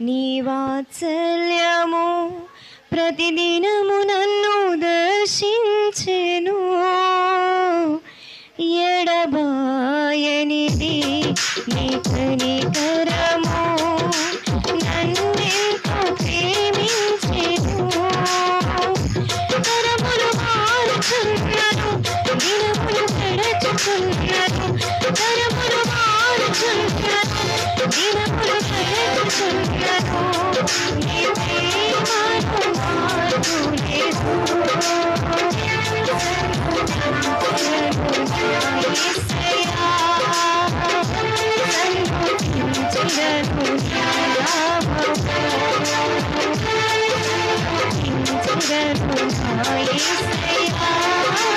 నీ వాత్సల్యము ప్రతిదినము నన్ను దర్శించెను. ఎడబాయనిది నీ కనికరము నన్నెంతో ప్రేమించెను. తరములు మారుచున్నను దినములు గడచుచున్నను తరములు Thank you.